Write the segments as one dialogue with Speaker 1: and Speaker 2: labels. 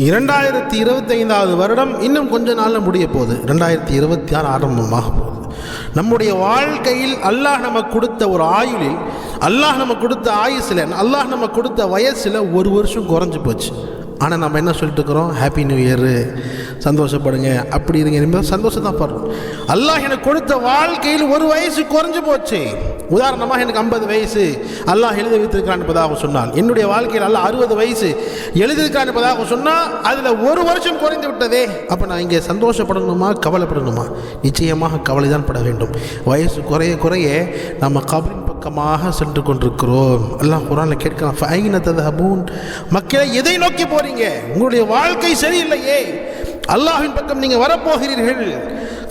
Speaker 1: இரண்டாயிரத்தி இருபத்தி ஐந்தாவது வருடம் இன்னும் கொஞ்ச நாளில் முடிய போகுது. ரெண்டாயிரத்தி இருபத்தி ஆறு ஆரம்பமாக போகுது. நம்முடைய வாழ்க்கையில் அல்லாஹ் நமக்கு கொடுத்த ஒரு ஆயுளில் அல்லாஹ் நமக்கு கொடுத்த ஆயுசில் அல்லாஹ் நமக்கு கொடுத்த வயசில் ஒரு வருஷம் குறைஞ்சி போச்சு. ஆனால் நம்ம என்ன சொல்லிட்டு இருக்கிறோம்? ஹாப்பி நியூ இயரு சந்தோஷப்படுங்க. அப்படி இருங்க. சந்தோஷம் தான் படுறோம் அல்லாஹ் எனக்கு கொடுத்த வாழ்க்கையில் ஒரு வயசு குறைஞ்சி போச்சு. உதாரணமாக எனக்கு ஐம்பது வயசு. அல்லாஹ் எழுதி வைத்திருக்கிறான் என்பதாக சொன்னால். என்னுடைய வாழ்க்கையில் அல்லாஹ் அறுபது வயசு. எழுதியிருக்கிறான் என்பதாக சொன்னால் அதில் ஒரு வருஷம் குறைந்து விட்டதே. அப்போ நான் இங்கே சந்தோஷப்படணுமா? கவலைப்படணுமா? நிச்சயமாக கவலை தான் பட வேண்டும். வயசு குறைய குறைய நம்ம கபரின் பக்கமாக சென்று கொண்டிருக்கிறோம். எல்லாம் குரானில் கேட்கலாம் ஃபைன ஹபூன் மக்களை எதை நோக்கி போகிறீங்க உங்களுடைய வாழ்க்கை சரியில்லையே. அல்லாஹின் பக்கம் நீங்கள் வரப்போகிறீர்கள்.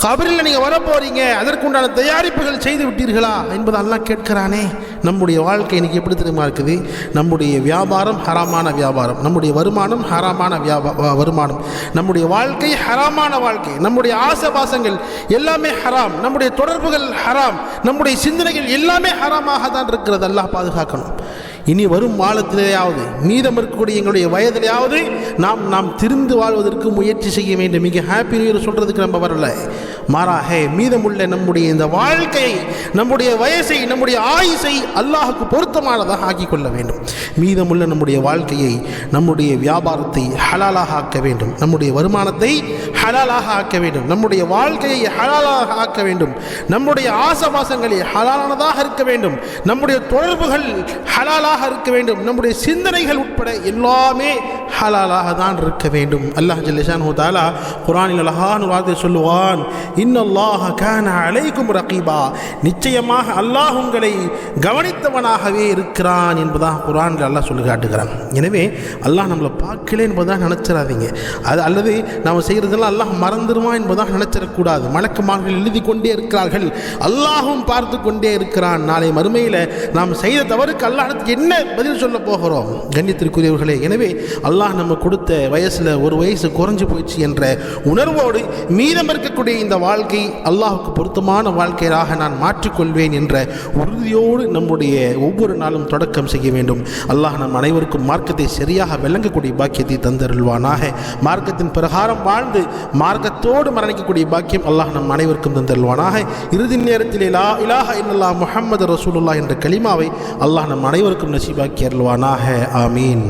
Speaker 1: கபரில் நீங்கள் வரப்போறீங்க அதற்குண்டான தயாரிப்புகள் செய்து விட்டீர்களா என்பது அல்லாஹ் கேட்கிறானே. நம்முடைய வாழ்க்கை இன்னைக்கு எப்படி தெரியுமா இருக்குது? நம்முடைய வியாபாரம் ஹராமான வியாபாரம். நம்முடைய வருமானம் ஹராமான வியாபா வருமானம். நம்முடைய வாழ்க்கை ஹராமான வாழ்க்கை. நம்முடைய ஆசபாசங்கள் எல்லாமே ஹராம். நம்முடைய தொடர்புகள் ஹராம். நம்முடைய சிந்தனைகள் எல்லாமே ஹராமாக தான் இருக்கிறதெல்லாம் பாதுகாக்கணும். இனி வரும் மாலத்திலேயாவது மீதம் இருக்கக்கூடிய எங்களுடைய வயதிலேயாவது நாம் நாம் திருந்து வாழ்வதற்கு முயற்சி செய்ய வேண்டும். மிக ஹாப்பி நியூ இயர் சொல்கிறதுக்கு நம்ம வரல. மாறாக மீதமுள்ள நம்முடைய இந்த வாழ்க்கையை நம்முடைய வயசை நம்முடைய ஆயுசை அல்லாஹுக்கு பொருத்தமானதாக ஆக்கிக்கொள்ள வேண்டும். மீதமுள்ள நம்முடைய வாழ்க்கையை நம்முடைய வியாபாரத்தை ஹலாலாக ஆக்க வேண்டும். நம்முடைய வருமானத்தை ஹலாலாக ஆக்க வேண்டும். நம்முடைய வாழ்க்கையை ஹலாலாக ஆக்க வேண்டும். நம்முடைய ஆசபாசங்களை ஹலாலானதாக இருக்க வேண்டும். நம்முடைய தொடர்புகள் ஹலாலாக இருக்க வேண்டும். நம்முடைய சிந்தனைகள் உட்பட எல்லாமே ஹலாலாக தான் இருக்க வேண்டும். அல்லாஹ் ஜல்லிஷான் தாலா குரானில் அழகான வார்த்தை சொல்லுவான். இன்னல்லாஹ கான அலைக்கும் ரகீபா. நிச்சயமாக அல்லாஹ் உங்களை கவனித்தவனாகவே இருக்கிறான் என்பதாக குரானில் அல்லாஹ் சொல்லி காட்டுகிறான். எனவே அல்லாஹ் நம்மளை பார்க்கல என்பதாக நினச்சிடாதீங்க அது அல்லது நாம் செய்கிறதெல்லாம் அல்லாஹ் மறந்துடுவான் என்பதாக நினச்சிடக்கூடாது மலக்குமார்கள் எழுதி கொண்டே இருக்கிறார்கள். அல்லாஹும் பார்த்து கொண்டே இருக்கிறான். நாளை மறுமையில் நாம் செய்த தவறுக்கு அல்லாஹ் என்ன பதில் சொல்ல போகிறோம்? கண்ணியத்திற்குரியவர்களே எனவே அல்லாஹ் நம்ம கொடுத்த வயசில் ஒரு வயசு குறைஞ்சு போயிடுச்சு என்ற உணர்வோடு மீதம் இருக்கக்கூடிய இந்த வாழ்க்கை அல்லாஹுக்கு பொருத்தமான வாழ்க்கையாக நான் மாற்றிக்கொள்வேன் என்ற உறுதியோடு நம்முடைய ஒவ்வொரு நாளும் தொடக்கம் செய்ய வேண்டும். அல்லாஹ் நம் அனைவருக்கும் மார்க்கத்தை சரியாக விளங்கக்கூடிய பாக்கியத்தை தந்தருள்வானாக. மார்க்கத்தின் பிரகாரம் வாழ்ந்து மார்க்கத்தோடு மரணிக்கக்கூடிய பாக்கியம் அல்லாஹ் நம் அனைவருக்கும் தந்தருள்வானாக. இறுதி நேரத்தில் லா இலாஹ இல்லல்லா முஹம்மது ரசூலுல்லா என்ற கலிமாவை அல்லாஹ் நம் அனைவருக்கும் நசீபாக்கி அருள்வானாக. ஆமீன்.